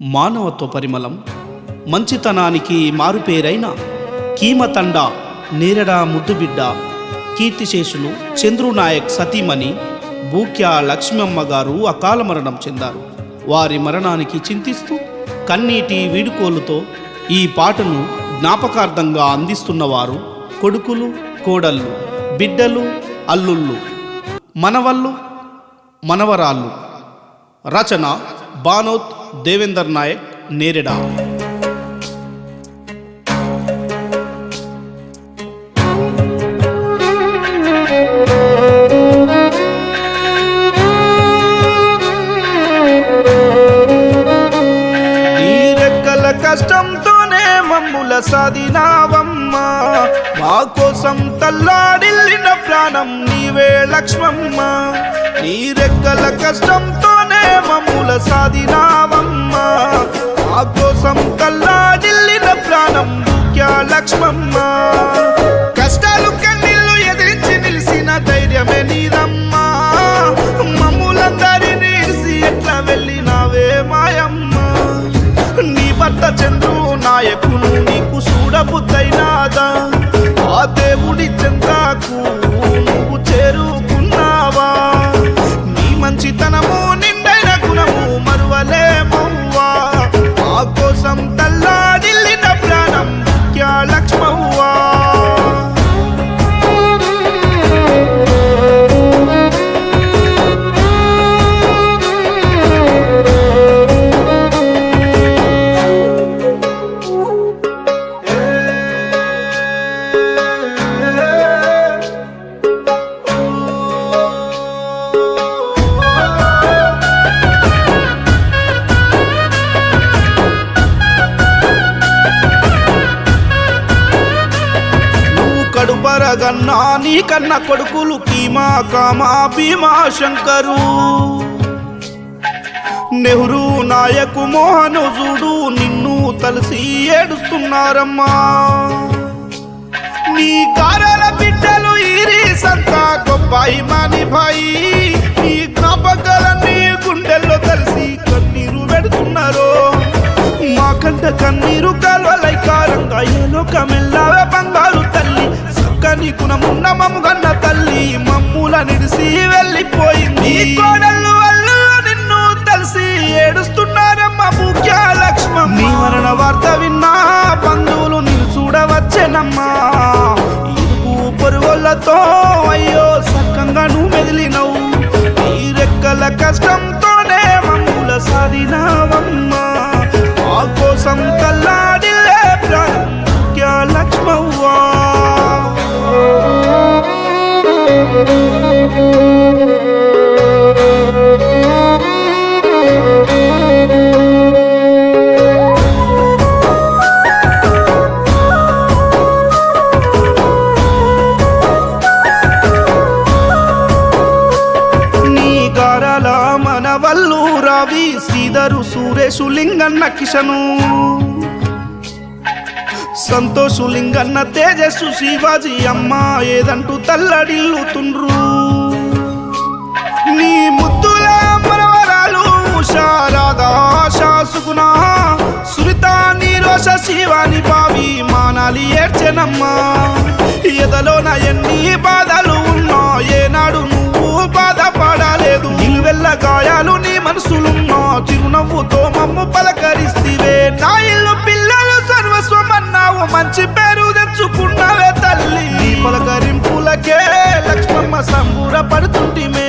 మానవత్వ పరిమళం మంచితనానికి మారుపేరైన కీమతండ నేరడా ముద్దుబిడ్డ కీర్తిశేషులు చంద్రునాయక్ సతీమణి బూక్యా లక్ష్మమ్మ గారు అకాల మరణం చెందారు. వారి మరణానికి చింతిస్తూ కన్నీటి వీడుకోలుతో ఈ పాటను జ్ఞాపకార్థంగా అందిస్తున్నవారు కొడుకులు కోడళ్ళు బిడ్డలు అల్లుళ్ళు మనవళ్ళు మనవరాళ్ళు. రచన బానోత్ దేవేందర్ నాయక్ నేరెడా? కష్టంతోనే మమ్ముల సాధినావమ్మా. మా కోసం తల్లాడిల్లిన ప్రాణం నీవే లక్ష్మమ్మ. నీ రెక్కల కష్టంతోనే మమ్ముల సాధినావమ్మా. మా కోసం తల్లాడిల్లిన ప్రాణం ముఖ్య లక్ష్మమ్మ. కష్టాలు కన్నీళ్ళు ఎదిరించి నిలిసిన ధైర్యమే నీదమ్మా మమ్ములందరినీ నిలిసి ఎట్లా వెళ్ళినావే మాయమ్మ? నీ భర్త చంద్రు నాయకులు నీకు చూడబుద్ధ కడుపరగన్నా నీ కన్న కొడుకులు కీమా కామా భీమా శంకరు. నెహ్రూ నాయకు మోహను చూడు నిన్ను తలసి ఏడుస్తున్నారమ్మా. నీ కారల బిడ్డలు ఇరి సంత గొప్పాయి మాని భాయి. నీ జ్ఞాపకాలన్నీ గుండెల్లో కలిసి కన్నీరు పెడుతున్నారు. మా కంట కన్నీరు కాల్వలై చూడవచ్చెనమ్మా ఇరుగు పొరుగులతో అయ్యో సక్కంగా నువ్వు మెదిలినవు. ఈ రెక్కల కష్టంతోనే మమ్ముల సాధినావమ్మా. ఆ కోసం తల్లాడిలే ప్రాణం ముఖ్య లక్ష్మవ్వా నీ వల్లు రావి శ్రీధరు సురేషు లింగన్న కిషను. సంతోషు లింగన్న తేజస్సు శివాజీ అమ్మ ఏదంటూ తల్లడిల్లుతుండ్రు. నీ ముద్దుల మనవరాలు శారదా శాసుకున సురిత నీరోష శివాని బావి మానాలి ఏడ్చెనమ్మా. ఎదలోన ఎన్ని బాధలు ఉన్నా ఏనాడు బాధపడలేదు. నిలువెల్ల గాయాలు నీ మనసులున్నా చిరునవ్వుతో మమ్ము పలకరిస్తివే. నా ఇల్లు పిల్లలు సర్వస్వం అన్నావు మంచి పేరు తెచ్చుకున్నావే తల్లి. పలకరింపులకే లక్ష్మమ్మ సంబూర పడుతుంటిమే